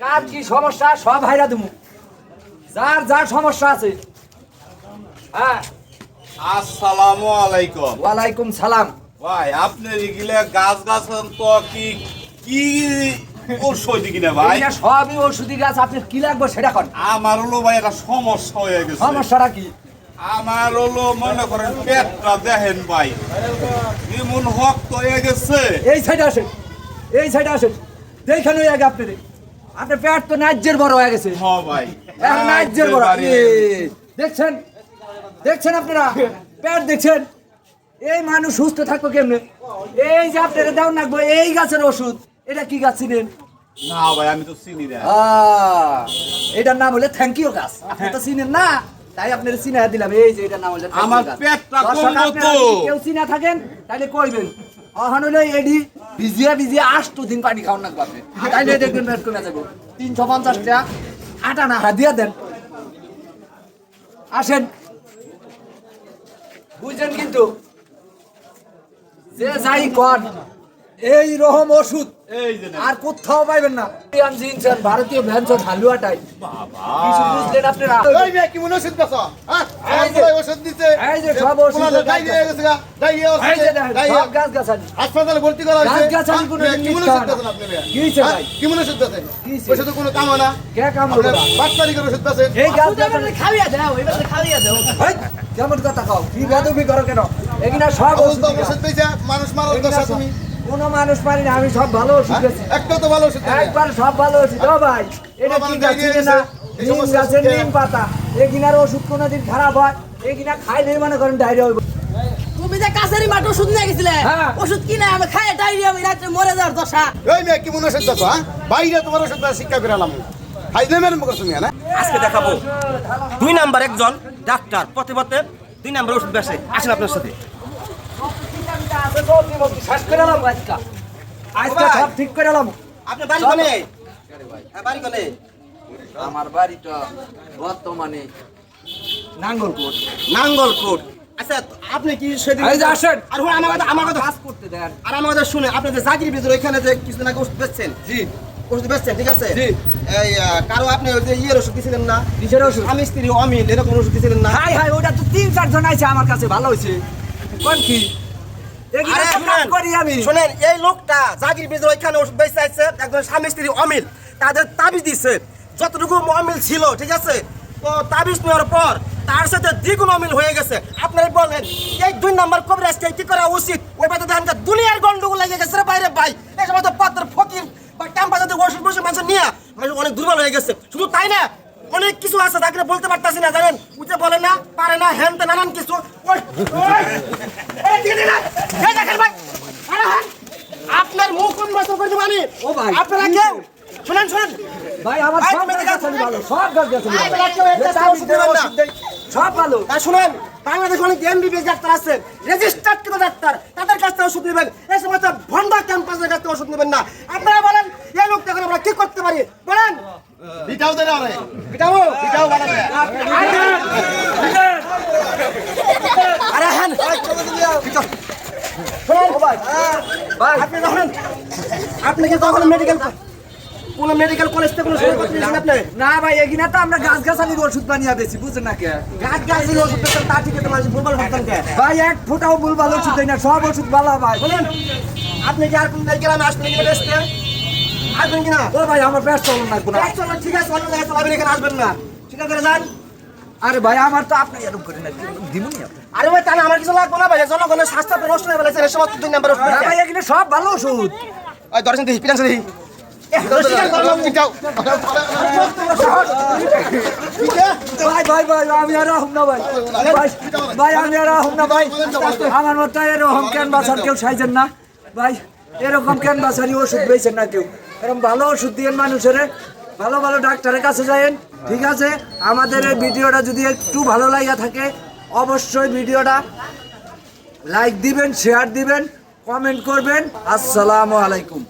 কার কি সমস্যা? সব হাইরা দিমু। যার যার সমস্যা আছে। হ্যাঁ। আসসালামু আলাইকুম। ওয়ালাইকুম সালাম। ভাই আপনি এগুলা গাছ গাছ তো কি কি ঔষধ কিনা ভাই? সবই ওষুধি গাছ আপনার কি লাগবে সেটা কর আমার হলো ভাই একটা সমস্যা হয়ে গেছে। সমস্যাটা কি? আমার হলো মনে করেন পেটটা দেখেন ভাই। এমন রক্ত হয়ে গেছে। এই সাইডে আসেন। এই সাইডে আসেন। দেখেন আগে আপনি আপনার পেট তো ন্যায্যের বড় হয়ে গেছে। হ ভাই। ন্যায্যের বড়। দেখছেন? দেখছেন আপনারা? পেট দেখছেন? এই মানুষ সুস্থ থাকব কেমনে? এই যে আপনারা দাও নাকবো এই গাছের ওষুধ এটা কি গাছ ছিলেন? না ভাই আমি তো চিনি না। এটার নাম হলে থ্যাংক ইউ গাছ। আপনি তো চিনেন না? তাই আপনার চিনা দিলাম এই যে এটার নাম হলে আমার পেটটা কমলো তো। কেউ চিনা থাকেন তাহলে কইবেন অহন হলো এডি ভিজিয়া ভিজিয়া আষ্ট দিন পানি খাওয়ান না আপনি। তাইলে দেখবেন পেট কমে যাব। তিনশো পঞ্চাশ টাকা আটা না হাত দিয়া দেন। আসেন। বুঝছেন কিন্তু? যে যাই কর এই রকম ওষুধ। এই যে আর কোথাও পাইবেন না। ইন্ডিয়ান জিনসেন ভারতীয় ভ্যানসন হালুয়াটাই। কিছু বুঝলেন আপনারা? ওই মেয়ে কি মনে ওষুধ হ্যাঁ? এই যে- ওষুধ দিতে এই যে সব ওষুধ ডায়রিয়া হয়ে গেছে গা। সব গাছ গাছালি হাসপাতালে ভর্তি করা হয়েছে। গাছ-গাছালি হ্যাঁ, কোনো মেয়ে, কি জিনিস মনে ওষুধ না। বেছেন আপনি মেয়ে? কি হ্যাঁ, ভাই? কি মনে ওষুধ কি হয়েছে? ওষুধে কোনো কাম হয় না। কে কাম করবা পাঁচ তারিখের ওষুধ বেছেন এই গাছ গাছালি হেই, কেমন কথা খাও কি বেদবি করো কেন? এখানে সব ওষুধ ওষুধ পেয়েছে মানুষ মারার দশা তুমি কোন মানুষ পারি না আমি সব ভালো ওষুধ হ্যাঁ? দিয়েছি তো ভালো ওষুধ একবার সব ভালো ওষুধ। ও ভাই এটা কি গাছ না? নিম গাছের নিম পাতা। এগিনার ওষুধ কোনোদিন খারাপ হয়? এগিনা খাইলে মনে করেন ডায়রিয়া হইব। তুমি যে কাছারি মাঠ ওষুধ নিয়ে গেছিলে হ্যাঁ। ওষুধ কিনে আমি খাই ডায়রিয়া আমি রাত্রে মরে যাওয়ার দশা। ওই মেয়ে কি মনে ওষুধ বেছ হ্যাঁ? বাইরে তোমার ওষুধ শিক্ষা হ্যাঁ আজকে দেখাবো। দুই নাম্বার একজন ডাক্তার পথে পথে দুই নাম্বার ওষুধ বেসে আসেন আপনার সাথে। শেষ করে এলাম আজকা আজকে সব ঠিক করে এলাম। আপনার বাড়ি কোনে? হ্যাঁ, বাড়ি কোনে? আমার বাড়িটা বর্তমানে নাঙ্গলকোট। নাঙ্গলকোট। আচ্ছা আপনি কি সেদিন এই যে আসেন। আর হুন, আমার কথা আমার কথা কাজ করতে দেন। আর আমার কথা শুনে আপনি যে জাকির ভিতরে ওইখানে যে কিছুদিন আগে ওষুধ বেচছেন? জি। ওষুধ বেচছেন ঠিক আছে? জি। এই কারও আপনি ওই যে ইয়ের ওষুধ দিছিলেন না? কিসের ওষুধ? স্বামী স্ত্রী অমিল এরকম ওষুধ দিছিলেন না? হাই হাই ওটা তো তিন চারজন আছে আমার কাছে ভালো হয়েছে কোন কি? শুনেন, এই লোকটা জাগির ভিতরে ওইখানে ওষুধ বেচতে একজন স্বামী স্ত্রী অমিল তাদের তাবিজ দিচ্ছে যতটুকু অমিল ছিল ঠিক আছে? তো তাবিজ নেওয়ার পর তার সাথে দ্বিগুণ অমিল হয়ে গেছে। আপনারা বলেন এই দুই নাম্বার কবরাজকে কি করা উচিত? ওই বাদে দেখেন দুনিয়ার গন্ডগোল লেগে গেছে রে বাইরে ভাই। এই সময় তো পাত্র ফকির বা ক্যাম্পা যাতে ওষুধ বসে মানুষ নিয়ে মানুষ অনেক দুর্বল হয়ে গেছে। শুধু তাই না অনেক কিছু আছে তাকে বলতে পারতাছি না জানেন? উঠে বলে না পারে না হ্যান তে নানান কিছু। আপনার মুখ উন্মোচন করে দেবানি ও ভাই। আপনারা কেউ? শুনেন শুনেন। ভাই আমার সব ভালো সব যে। সব ভালো। তা শুনেন বাংলাদেশ অনেক এমবিবিএস ডাক্তার আছে রেজিস্টার্ড কিন্তু ডাক্তার। তাদের কাছ থেকে ওষুধ নেবেন। এই সময় ভন্ডা ক্যাম্পাসের কাছ থেকে ওষুধ নেবেন না। আপনারা বলেন এই লোকটা এখন আমরা কি করতে পারি? বলেন। বিটাও না রে বিটাবো বিটাও বানাবে আরে হ্যাঁ ভাই। আপনি যখন আপনি কি তখন মেডিকেল কোন মেডিকেল কলেজ থেকে কোনো সই করতে দিয়েছেন আপনি? না ভাই এখানে তো আমরা গাছ গাছালির ওষুধ বানিয়ে বেশি বুঝছেন না কে? গাছ গাছ দিলে ওষুধ তা ঠিক আছে মানুষ ভুলভাল ভাবতেন কে? ভাই এক ফোঁটাও ভুল ওষুধ দেয় না সব ওষুধ ভালো ভাই বলেন। আপনি কি আর কোন মেডিকেল আমি আসবেন আসবেন কিনা? ও ভাই আমার ব্যস্ত হলো না কোনো ঠিক আছে অন্য জায়গায় চলাবেন এখানে আসবেন না। ঠিক আছে যান। আরে ভাই আমার তো আপনি এরকম করেন না আপনি? আরে ভাই তাহলে আমার কিছু লাগবে না ভাই জনগণের স্বাস্থ্য নষ্ট হয়ে গেছে সমস্ত দুই নাম্বার ওষুধ ভাই এখানে সব ভালো ওষুধ। ওই দর্শন দিই পিটান দিই বিটাও ভাই ভাই ভাই আমি আর রহম না ভাই। ভাই ভাই আমি আর রহম না ভাই। আমার মতো এরকম কেন বাসার কেউ সাইজেন না। ভাই এরকম কেন বাসারি ওষুধ পেয়েছেন না কেউ। এরকম ভালো ওষুধ দিয়ে মানুষের ভালো ভালো ডাক্তারের কাছে যায়েন, ঠিক আছে? আমাদের এই ভিডিওটা যদি একটু ভালো লাগা থাকে, অবশ্যই ভিডিওটা লাইক দিবেন, শেয়ার দিবেন, কমেন্ট করবেন। আসসালামু আলাইকুম।